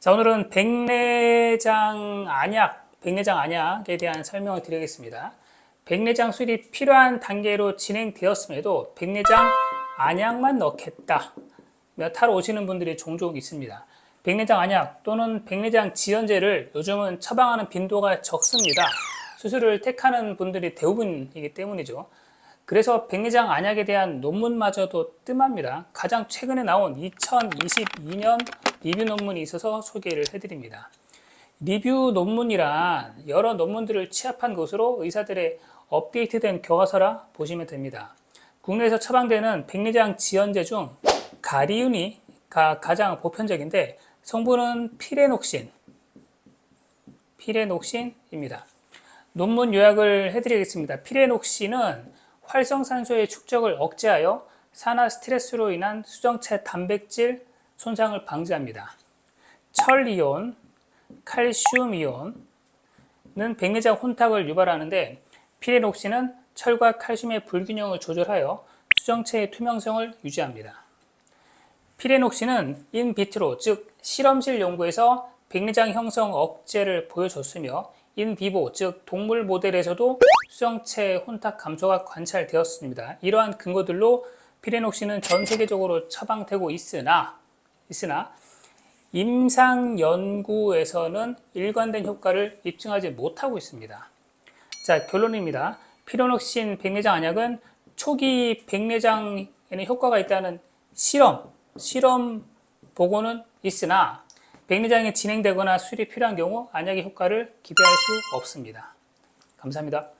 자, 오늘은 백내장 안약, 백내장 안약에 대한 설명을 드리겠습니다. 백내장 수술이 필요한 단계로 진행되었음에도 백내장 안약만 넣겠다. 몇 하러 오시는 분들이 종종 있습니다. 백내장 안약 또는 백내장 지연제를 요즘은 처방하는 빈도가 적습니다. 수술을 택하는 분들이 대부분이기 때문이죠. 그래서 백내장 안약에 대한 논문마저도 뜸합니다. 가장 최근에 나온 2022년 리뷰 논문이 있어서 소개를 해드립니다. 리뷰 논문이란 여러 논문들을 취합한 것으로 의사들의 업데이트된 교과서라 보시면 됩니다. 국내에서 처방되는 백내장 지연제 중 가리윤이가 가장 보편적인데 성분은 피레녹신, 피레녹신입니다. 논문 요약을 해드리겠습니다. 피레녹신은 활성산소의 축적을 억제하여 산화 스트레스로 인한 수정체 단백질 손상을 방지합니다. 철이온, 칼슘이온은 백내장 혼탁을 유발하는데 피레녹신은 철과 칼슘의 불균형을 조절하여 수정체의 투명성을 유지합니다. 피레녹신은 인비트로 즉 실험실 연구에서 백내장 형성 억제를 보여줬으며 인비보 즉 동물 모델에서도 수정체 혼탁 감소가 관찰되었습니다. 이러한 근거들로 피레녹신은 전 세계적으로 처방되고 있으나 있으나 임상 연구에서는 일관된 효과를 입증하지 못하고 있습니다. 자, 결론입니다. 피레녹신 백내장 안약은 초기 백내장에는 효과가 있다는 실험, 실험 보고는 있으나 백내장이 진행되거나 수술이 필요한 경우 안약의 효과를 기대할 수 없습니다. 감사합니다.